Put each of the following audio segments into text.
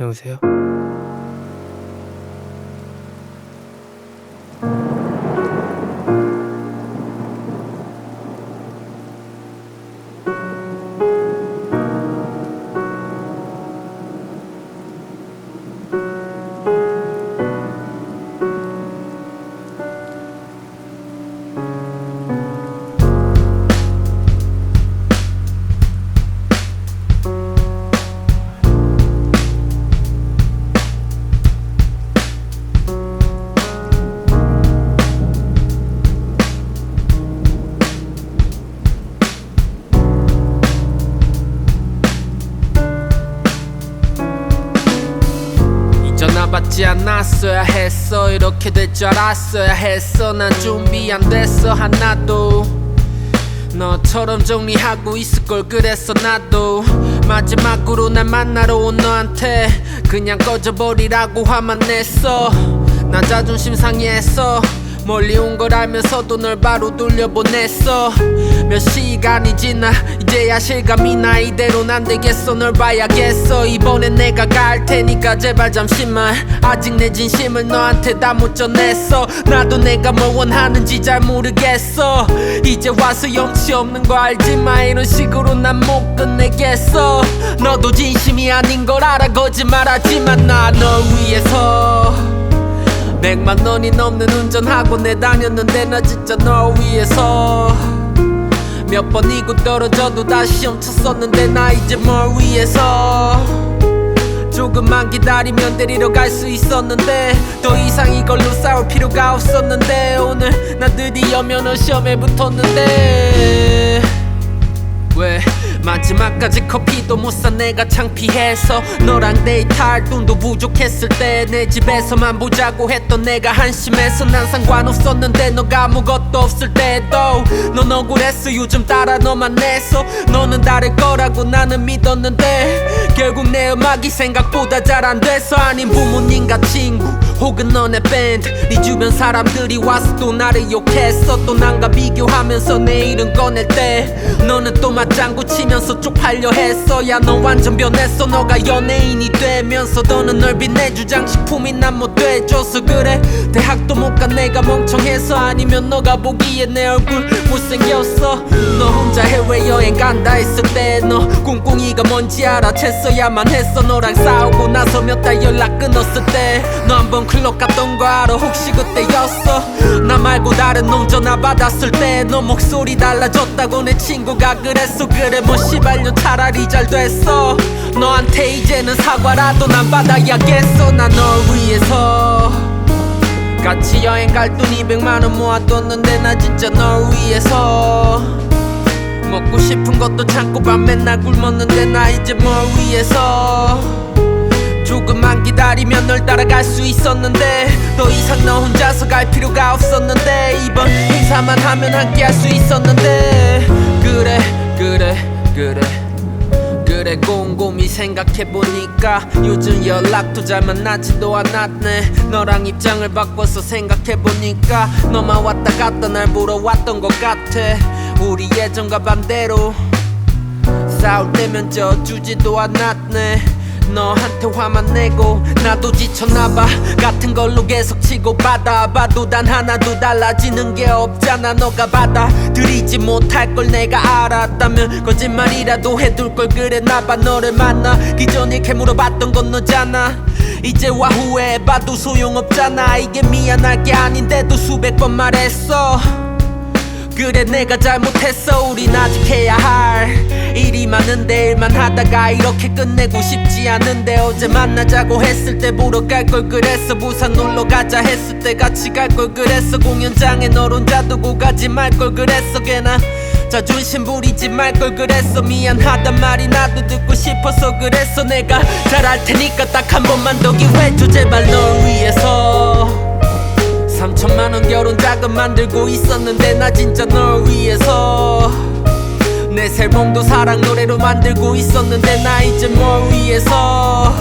여보세요? 받지 않았어야 했어. 이렇게 될 줄 알았어야 했어. 난 준비 안 됐어 하나도. 너처럼 정리하고 있을 걸 그랬어 나도. 마지막으로 날 만나러 온 너한테 그냥 꺼져버리라고 화만 냈어. 나 자존심 상했어 멀리 온 걸 알면서도 널 바로 돌려보냈어. 몇 시간이 지나 이제야 실감이 나 이대로는 안 되겠어. 널 봐야겠어. 이번엔 내가 갈 테니까 제발 잠시만. 아직 내 진심을 너한테 다 못 전했어. 나도 내가 뭘 원하는지 잘 모르겠어. 이제 와서 염치 없는 거 알지만 이런 식으로 난 못 끝내겠어. 너도 진심이 아닌 걸 알아. 거짓말하지만 나 널 위해서 백만 원이 넘는 운전하고 내 다녔는데 나 진짜 널 위해서. 몇 번이고 떨어져도 다시 멈췄었는데 나 이제 뭘 위해서. 조금만 기다리면 데리러 갈 수 있었는데 더 이상 이걸로 싸울 필요가 없었는데 오늘 나 드디어 면허 시험에 붙었는데. 왜 마지막까지 커피도 못 사 내가 창피해서. 너랑 데이트할 돈도 부족했을 때 내 집에서만 보자고 했던 내가 한심해서. 난 상관없었는데 너가 아무것도 없을 때도 넌 억울했어. 요즘 따라 너만 내서. 너는 다를 거라고 나는 믿었는데. 결국 내 음악이 생각보다 잘 안 돼서. 아닌 부모님과 친구 혹은 너네 밴드 네 주변 사람들이 와서 또 나를 욕했어. 또 난가 비교하면서 내 이름 꺼낼 때. 너는 또 맞장구 치면서 쪽팔려 했어. 야 너 완전 변했어. 너가 연예인이 되면서 너는 널 빛내주장 식품이 난 못 돼줘서 그래. 대학도 못간 내가 멍청해서. 아니면 너가 보기에 내 얼굴 못생겼어. 너 혼자 해외여행 간다 했을 때 너 꿍꿍이가 뭔지 알아챘어야만 했어. 너랑 싸우고 나서 몇 달 연락 끊었을 때. 너 한번 클럽 갔던 거 알아 혹시 그때였어? 나 말고 다른 놈 전화 받았을 때 너 목소리 달라졌다고 내 친구가 그랬어. 그래 뭐 시발년 차라리 잘 됐어. 너한테 이제는 사과라도 난 받아야겠어. 난널 위해서 같이 여행 갈 돈 200만원 모아뒀는데 나 진짜 널 위해서 먹고 싶은 것도 참고 밤 맨날 굶었는데 나 이제 뭘 위해서? 조금만 기다리면 널 있었는데 더 이상 너 혼자서 갈 필요가 없었는데 이번 행사만 하면 함께 할 수 있었는데 그래 그래 그래. 그래 곰곰이 생각해보니까 요즘 연락도 잘 만나지도 않았네. 너랑 입장을 바꿔서 생각해보니까 너만 왔다 갔다 날 보러 왔던 것 같아. 우리 예전과 반대로 싸울 때면 져주지도 않았네 너한테 화만 내고 나도 지쳤나봐. 같은 걸로 계속 치고 받아봐도 단 하나도 달라지는 게 없잖아. 너가 받아들이지 못할 걸 내가 알았다면 거짓말이라도 해둘 걸 그랬나봐. 너를 만나기 전에 이렇게 물어봤던 건 너잖아. 이제 와 후회해봐도 소용없잖아. 이게 미안할 게 아닌데도 수백 번 말했어 그래 내가 잘못했어. 우린 아직 해야 할 일이 많은데 일만 하다가 이렇게 끝내고 싶지 않은데 어제 만나자고 했을 때 보러 갈 걸 그랬어. 부산 놀러 가자 했을 때 같이 갈 걸 그랬어. 공연장에 널 혼자 두고 가지 말 걸 그랬어. 걔나 자존심 부리지 말 걸 그랬어. 미안하단 말이 나도 듣고 싶어서 그랬어. 내가 잘할 테니까 딱 한 번만 더 기회 줘. 제발 널 위해서 3천만 원 결혼 자금 만들고 있었는데 나 진짜 널 위해서. 내 앨범도 사랑 노래로 만들고 있었는데 나 이제 뭘 위해서.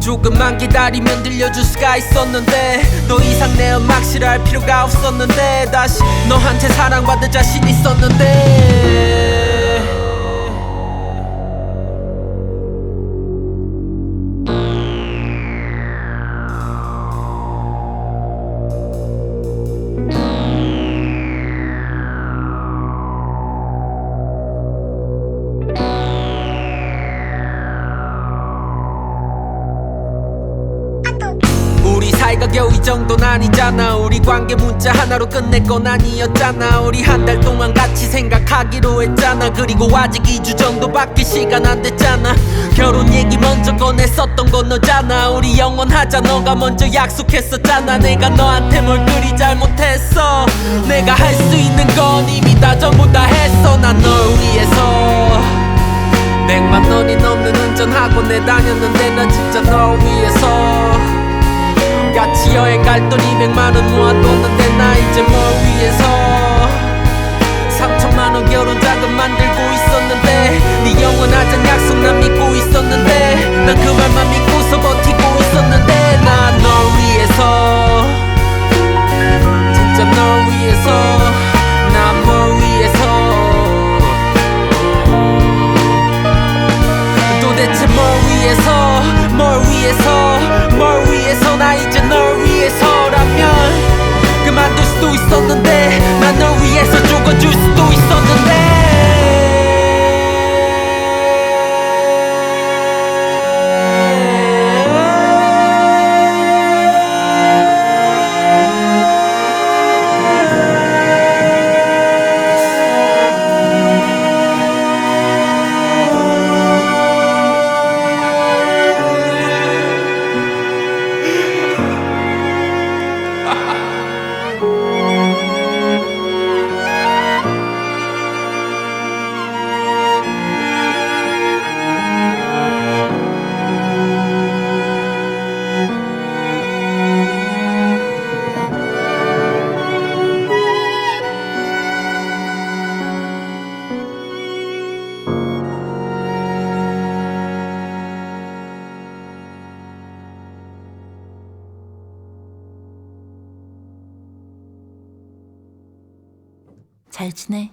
조금만 기다리면 들려줄 수가 있었는데 더 이상 내 음악 싫어할 필요가 없었는데 다시 너한테 사랑받을 자신 있었는데 나이가 겨우 이 정도는 아니잖아. 우리 관계 문자 하나로 끝낼 건 아니었잖아. 우리 한 달 동안 같이 생각하기로 했잖아. 그리고 아직 2주 정도밖에 시간 안 됐잖아. 결혼 얘기 먼저 꺼냈었던 건 너잖아. 우리 영원하자. 너가 먼저 약속했었잖아. 내가 너한테 뭘 그리 잘못했어. 내가 할 수 있는 건 이미 다 전부 다 했어. 난 널 위해서. 백만 원이 넘는 운전하고 내 다녔는데 나 진짜 널 위해서 같이 여행 갈돈 200만 원 모아뒀는데 나이 잘 지내?